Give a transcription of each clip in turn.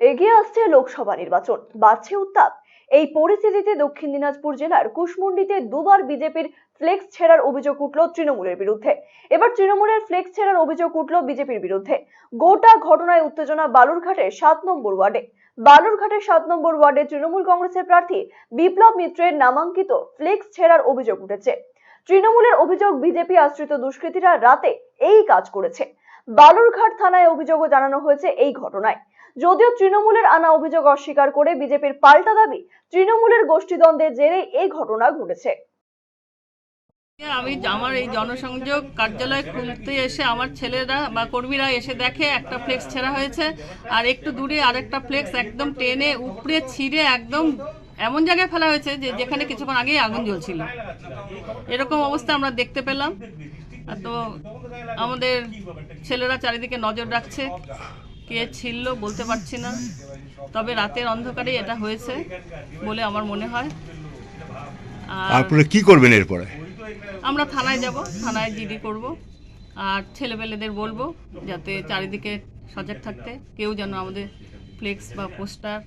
এগিয়ে আসছে লোকসভা নির্বাচন। বাড়ছে উত্তাপ। এই পরিস্থিতিতে দক্ষিণ দিনাজপুর জেলার কুশমন্ডিতে দুবার বিজেপির ফ্লেক্স ছেড়ার অভিযোগ উঠল তৃণমূলের বিরুদ্ধে। এবার তৃণমূলের ফ্লেক্স ছেড়ার অভিযোগ উঠল বিজেপির বিরুদ্ধে। গোটা ঘটনায় উত্তেজনা বালুরঘাটের সাত নম্বর ওয়ার্ডে। বালুরঘাটের সাত নম্বর ওয়ার্ডে তৃণমূল কংগ্রেসের প্রার্থী বিপ্লব মিত্রের নামাঙ্কিত ফ্লেক্স ছেড়ার অভিযোগ উঠেছে। তৃণমূলের অভিযোগ বিজেপি আশ্রিত দুষ্কৃতীরা রাতে এই কাজ করেছে। বালুরঘাট থানায় অভিযোগও জানানো হয়েছে এই ঘটনায়। যদিও তৃণমূলের আনা অভিযোগ অস্বীকার করে বিজেপির পাল্টা দাবি, তৃণমূলের গোষ্ঠীদ্বন্দ্বের জেরে এই ঘটনা ঘটেছে। আমি আমার এই জনসংযোগ কার্যালয় খুলতে এসে আমার ছেলেরা বা কর্মীরা এসে দেখে একটা ফ্লেক্স ছেঁড়া হয়েছে। আর একটু দূরে আরেকটা ফ্লেক্স একদম টেনে উপড়ে ছিঁড়ে একদম এমন জায়গায় ফেলা হয়েছে যে যেখানে কিছুক্ষণ আগেই আগুন জ্বলছিল। এরকম অবস্থা আমরা দেখতে পেলাম। তো আমাদের ছেলেরা চারিদিকে নজর রাখছে। কে ছিল বলতে পারছি না। তবে রাতের অন্ধকারেই এটা হয়েছে বলে আমার মনে হয়। আর আপনারা কি করবেন এরপরে? আমরা থানায় যাব থানায় জিডি করব আর ছেলেপেলেদের বলব যাতে চারিদিকে সজাগ থাকতে কেউ যেন আমাদের ফ্লেক্স বা পোস্টার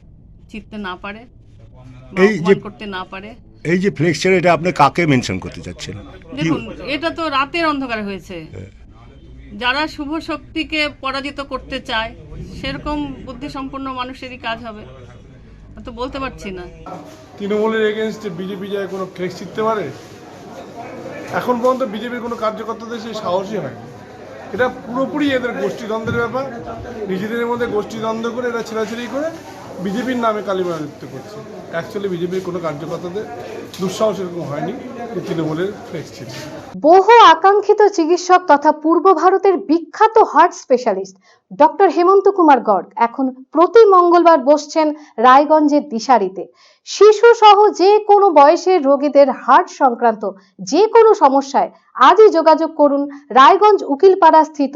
চিনতে না পারে এই যে- করতে না পারে। এই যে ফ্লেক্সচার এটা আপনি কাকে মেনশন করতে চাচ্ছেন? দেখুন এটা তো রাতের অন্ধকারে হয়েছে। হ্যাঁ। যারা শুভ শক্তিকে পরাজিত করতে চায় সেরকম বুদ্ধিসম্পন্ন মানুষেরই কাজ হবে। তো বলতে পারছি না। তৃণমূলের এগেনস্টে বিজেপি যায় কোনো ফ্লেক্স জিততে পারে? এখন পর্যন্ত বিজেপির কোনো কার্যকর্তাদের সেই সাহসই হয় এটা পুরোপুরি এদের গোষ্ঠীদ্বন্দ্বের ব্যাপার। নিজেদের মধ্যে গোষ্ঠীদ্বন্দ্ব করে এরা ছেড়াছেড়ি করে বিজেপির নামে কালিমা যুক্ত করছে। অ্যাকচুয়ালি বিজেপির কোনো কার্যকর্তাদের দুঃসাহস এরকম হয়নি তৃণমূলের ফ্লেক্স ছিল। বহু আকাঙ্ক্ষিত চিকিৎসক তথা পূর্ব ভারতের বিখ্যাত heart specialist doctor Hemanta Kumar Garg এখন প্রতি মঙ্গলবার বসছেন রায়গঞ্জের দিশারিতে। শিশু সহ যে কোনো বয়সের রোগীদের হার্ট সংক্রান্ত যে কোনো সমস্যায় আজই যোগাযোগ করুন রায়গঞ্জ উকিলপাড়া স্থিত